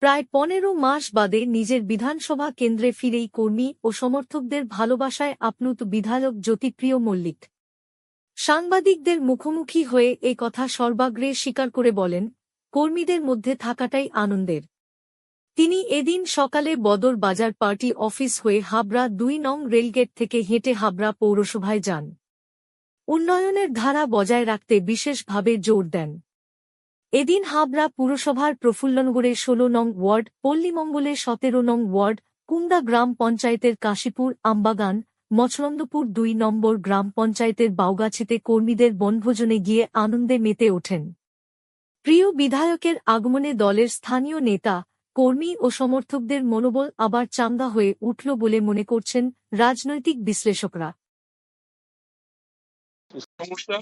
প্রায় পনেরো মাস বাদে নিজের বিধানসভা কেন্দ্রে ফিরেই কর্মী ও সমর্থকদের ভালোবাসায় আপ্লুত বিধায়ক জ্যোতিপ্রিয় মল্লিক। সাংবাদিকদের মুখোমুখি হয়ে এ কথা সর্বাগ্রে স্বীকার করে বলেন, কর্মীদের মধ্যে থাকাটাই আনন্দের। তিনি এদিন সকালে বদর বাজার পার্টি অফিস হয়ে হাবড়া দুই নং রেলগেট থেকে হেঁটে হাবড়া পৌরসভায় যান। উন্নয়নের ধারা বজায় রাখতে বিশেষভাবে জোর দেন। এদিন হাবড়া পুরসভার প্রফুল্লনগরে ষোলো নং ওয়ার্ড পল্লীমঙ্গলে সতেরো নং ওয়ার্ড কুন্দা গ্রাম পঞ্চায়েতের কাশীপুর, আমবাগান, মছরন্দপুর দুই নম্বর গ্রাম পঞ্চায়েতের বাউগাছিতে কর্মীদের বনভোজনে গিয়ে আনন্দে মেতে ওঠেন। প্রিয় বিধায়কের আগমনে দলের স্থানীয় নেতা, কর্মী ও সমর্থকদের মনোবল আবার চাঙ্গা হয়ে উঠল বলে মনে করছেন রাজনৈতিক বিশ্লেষকরা। সমস্যা?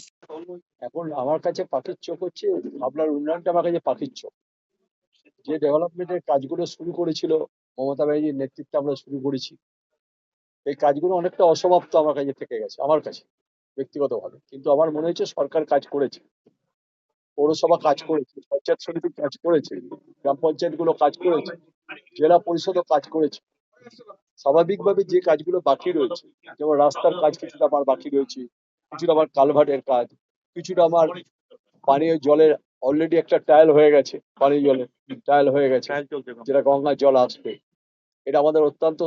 এখন আমার কাছে পাখির চোখ হচ্ছে আপনার উন্নয়নটা আমার কাছে পাখির চোখ। যে ডেভেলপমেন্টের কাজগুলো শুরু করেছিল, মমতা ব্যানার্জির নেতৃত্বে আমরা শুরু করেছি, এই কাজগুলো অনেকটা অসমাপ্ত আমার কাছে থেকে গেছে, আমার কাছে, ব্যক্তিগতভাবে। কিন্তু আমার মনে হচ্ছে সরকার কাজ করেছে। পৌরসভা কাজ করেছে, পঞ্চায়েত সমিতি কাজ করেছে, গ্রাম পঞ্চায়েতগুলো কাজ করেছে, জেলা পরিষদও কাজ করেছে। স্বাভাবিকভাবে যে কাজগুলো বাকি রয়েছে, যেমন রাস্তার কাজ কিছুটা আমার বাকি রয়েছে কিছুটা আমার কালভার্টের কাজ কিছুটা আমার পানীয় জলের অলরেডি একটা টায়াল হয়ে গেছে পানীয় জলের টায়াল হয়ে গেছে। যেটা গঙ্গার জল আসবে। এটা আমাদের অত্যন্ত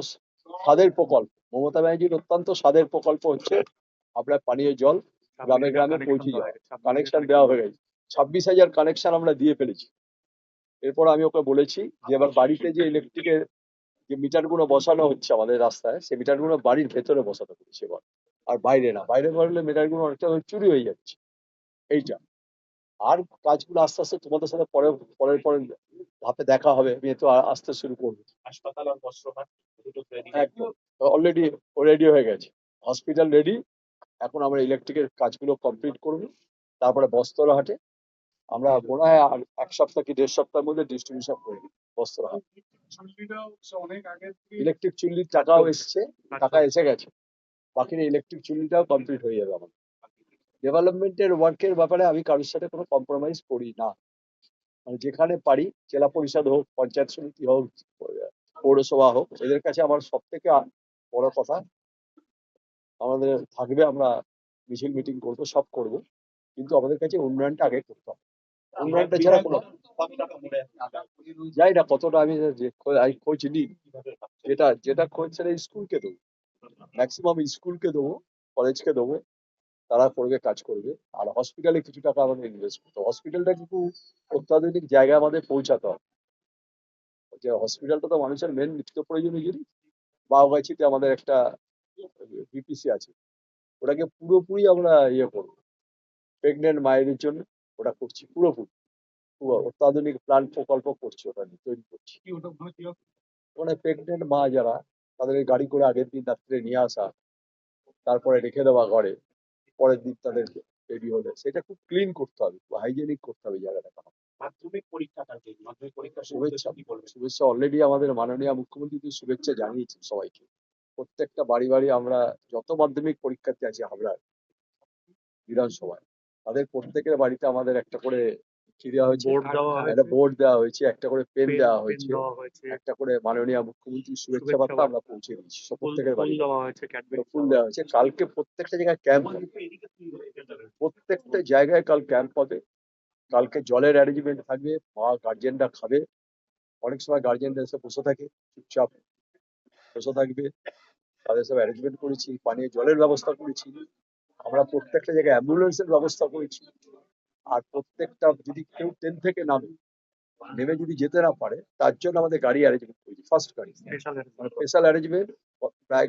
স্বাদের প্রকল্প। মমতা ব্যানার্জির অত্যন্ত স্বাদের প্রকল্প হচ্ছে আপনার পানীয় জল গ্রামে গ্রামে পৌঁছে যায় কানেকশন দেওয়া হয়ে গেছে। ছাব্বিশ হাজার কানেকশন আমরা দিয়ে ফেলেছি। এরপর আমি ওকে বলেছি যে এবার বাড়িতে যে ইলেকট্রিকের যে মিটারগুলো বসানো হচ্ছে আমাদের রাস্তায় সেই মিটারগুলো বাড়ির ভেতরে বসাতে বলেছি এবার। আর বাইরে না বাইরে বসলে মিটারগুলো অনেকটা চুরি হয়ে যাচ্ছে। এইটা। আর কাজগুলো আস্তে আস্তে তোমাদের সাথে পরে পরের পরে ধাপে দেখা হবে। আমি তো আসতে শুরু করব। হাসপাতাল আর বস্ত্রঘাট অলরেডি রেডি হয়ে গেছে। হসপিটাল রেডি এখন আমরা ইলেকট্রিকের কাজগুলো কমপ্লিট করব। তারপরে বস্ত্রহাটে। আমরা মনে হয় আর এক সপ্তাহ কি দেড় সপ্তাহের মধ্যে ডিস্ট্রিবিউশন করব বস্ত্রহাট। ইলেকট্রিক চুল্লির টাকাও এসছে। টাকা এসে গেছে। বাকি ইলেকট্রিক চুল্লিটাও কমপ্লিট হয়ে যাবে আমাদের ডেভেলপমেন্টের ওয়ার্কের ব্যাপারে আমি কারোর সাথে কোনো কম্প্রোমাইজ করি না মানে যেখানে পারি জেলা পরিষদ হোক পঞ্চায়েত সমিতি হোক পৌরসভা হোক এদের কাছে আমার সব থেকে বড় কথা আমাদের থাকবে আমরা মিছিল মিটিং করব সব করব কিন্তু আমাদের কাছে উন্নয়নটা আগে করতে হবে উন্নয়নটা ছাড়া কোনো যাই না কতটা আমি খোঁজ নিই যেটা যেটা খোঁজ সেটা স্কুলকে দেবো ম্যাক্সিমাম স্কুলকে দেবো কলেজকে দেবো তারা করবে কাজ করবে। আর হসপিটালে কিছু টাকা আমাদের ইনভেস্ট করতে হসপিটালটা কিন্তু অত্যাধুনিক জায়গায় আমাদের পৌঁছাতে হবে। যে হসপিটালটা তো মানুষের মেন নিত্য প্রয়োজনীয় জিনিস। বাউগাছিতে আমাদের একটা বিপিসি আছে। ওটাকে পুরোপুরি আমরা ইয়ে করব। প্রেগনেন্ট মায়েদের জন্য ওটা করছি পুরোপুরি। অত্যাধুনিক প্ল্যান প্রকল্প করছি ওটা নিয়ে তৈরি করছি। ওখানে প্রেগনেন্ট মা যারা তাদের গাড়ি করে আগের দিন রাত্রে নিয়ে আসা তারপরে রেখে দেওয়া ঘরে পরের দিন তাদের রেডি হলে। সেটা খুব ক্লিন করতে হবে হাইজেনিক করতে হবে জায়গাটা মাধ্যমিক পরীক্ষা কালকে মাধ্যমিক পরীক্ষা শুভেচ্ছা। কি বলবেন শুভেচ্ছা। অলরেডি আমাদের মাননীয় মুখ্যমন্ত্রী তো শুভেচ্ছা জানিয়েছেন সবাইকে। প্রত্যেকটা বাড়ি বাড়ি আমরা যত মাধ্যমিক পরীক্ষার্থী আছে হাবড়ার বিধানসভায় তাদের প্রত্যেকের বাড়িতে আমাদের একটা করে কি দেওয়া হয়েছে? বোর্ড দেওয়া একটা বোর্ড দেওয়া হয়েছে একটা করে পেন দেওয়া হয়েছে একটা করে মাননীয় মুখ্যমন্ত্রীর শুভেচ্ছা বার্তা। আমরা পৌঁছে ফুল প্রত্যেকের বাড়ি দেওয়া হয়েছে ফুল দেওয়া হয়েছে। কালকে প্রত্যেকটা জায়গায় ক্যাম্প হবে। প্রত্যেকটা জায়গায় কাল ক্যাম্প হবে। কালকে জলের অ্যারেঞ্জমেন্ট থাকবে মা গার্জেনরা খাবে। অনেক সময় গার্জেনরা এসে বসে থাকে চুপচাপ বসে থাকবে। তাদের সব অ্যারেঞ্জমেন্ট করেছি পানীয় জলের ব্যবস্থা করেছি। আমরা প্রত্যেকটা জায়গায় অ্যাম্বুলেন্সের ব্যবস্থা করেছি। আর প্রত্যেকটা যদি কেউ ট্রেন থেকে নামে নেমে যদি যেতে না পারে তার জন্য আমাদের গাড়ি অ্যারেঞ্জমেন্ট করেছি ফার্স্ট গাড়ি। স্পেশাল মানে অ্যারেঞ্জমেন্ট প্রায়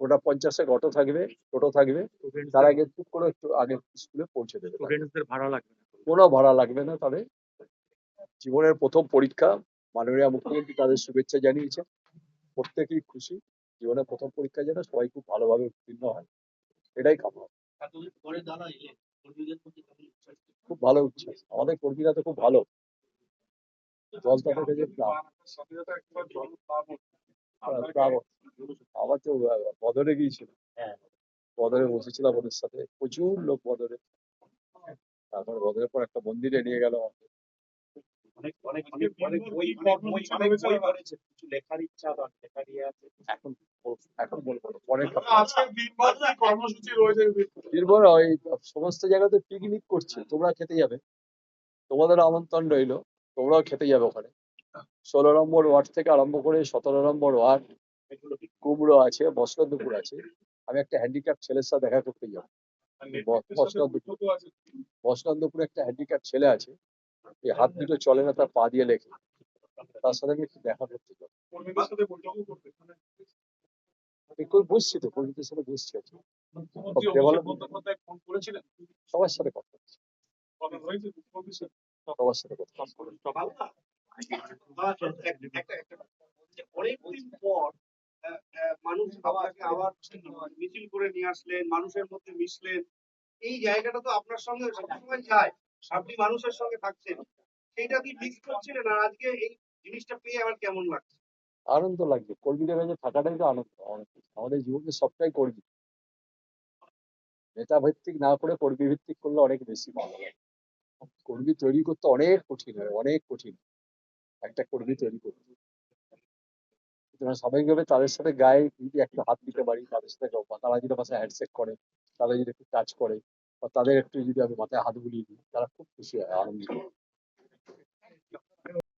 ওটা পঞ্চাশেক অটো থাকবে টোটো থাকবে তার আগে টুক করে একটু আগে স্কুলে পৌঁছে দেবে। ভাড়া লাগবে না। কোনো ভাড়া লাগবে না তবে জীবনের প্রথম পরীক্ষা মাননীয় মুখ্যমন্ত্রী তাদের শুভেচ্ছা জানিয়েছে। প্রত্যেকেই খুশি জীবনের প্রথম পরীক্ষা যেন সবাই খুব ভালোভাবে উত্তীর্ণ হয়। এটাই কামনা খুব ভালো উঠছে। আমাদের কর্মীরা তো খুব ভালো। জল কাছে প্রাণ। আমার তো বদরে গিয়েছিল। বদরে বসেছিলাম ওদের সাথে। প্রচুর লোক বদরে। তারপর বদরের পর একটা মন্দিরে নিয়ে গেল আমাকে। অনেক অনেক অনেক অনেক বই অনেক বই অনেক বই করেছে কিছু লেখার ইচ্ছা বা লেখার ইয়ে আছে এখন এখন বলব পরে কথা। আজকে দিনভর কি কর্মসূচি রয়েছে? নির্ভর ওই সমস্ত জায়গাতে পিকনিক করছে তোমরা খেতে যাবে। তোমাদের আমন্ত্রণ রইল তোমরাও খেতে যাবে ওখানে। ষোলো নম্বর ওয়ার্ড থেকে আরম্ভ করে সতেরো নম্বর ওয়ার্ড কুমড়ো আছে বসন্তপুর আছে। আমি একটা হ্যান্ডিক্যাপ ছেলের সাথে দেখা করতে যাব। বসন্তপুর বসন্তপুরে একটা হ্যান্ডিক্যাপ ছেলে আছে। এই হাত দুটো চলে না তার পা দিয়ে লেখে। তার সাথে আমি দেখা করতে বসছি তো কর্মীদের সাথে বন্দ্যোপাধ্যায় ফোন করেছিলেন? সবার সাথে কথা? সবার সাথে কথা অনেকদিন পর আহ, আহ, মানুষ আবার আবার মিছিল করে নিয়ে আসলেন মানুষের মধ্যে মিশলেন। এই জায়গাটা তো আপনার সঙ্গে সবসময় যায়। আপনি মানুষের সঙ্গে থাকছেন, সেইটা কি মিস করছিলেন আর আজকে এই জিনিসটা পেয়ে আমার কেমন লাগছে? আনন্দ লাগছে। কর্মীদের কাছে থাকাটাই তো আনন্দ। আমাদের জীবনে সবটাই কর্মী নেতা ভিত্তিক না করে কর্মী ভিত্তিক করলে অনেক বেশি ভালো লাগে কর্মী তৈরি করতে অনেক কঠিন হয়, অনেক কঠিন। একটা কর্মী তৈরি করতে। সুতরাং স্বাভাবিকভাবে তাদের সাথে গায়ে যদি একটু হাত দিতে পারি, তাদের সাথে তারা যদি পাশে হ্যান্ডশেক করে তারা যদি একটু টাচ করে তাদের একটু যদি আমি মাথায় হাত বুলিয়ে দিই তারা খুব খুশি হয় আনন্দিত।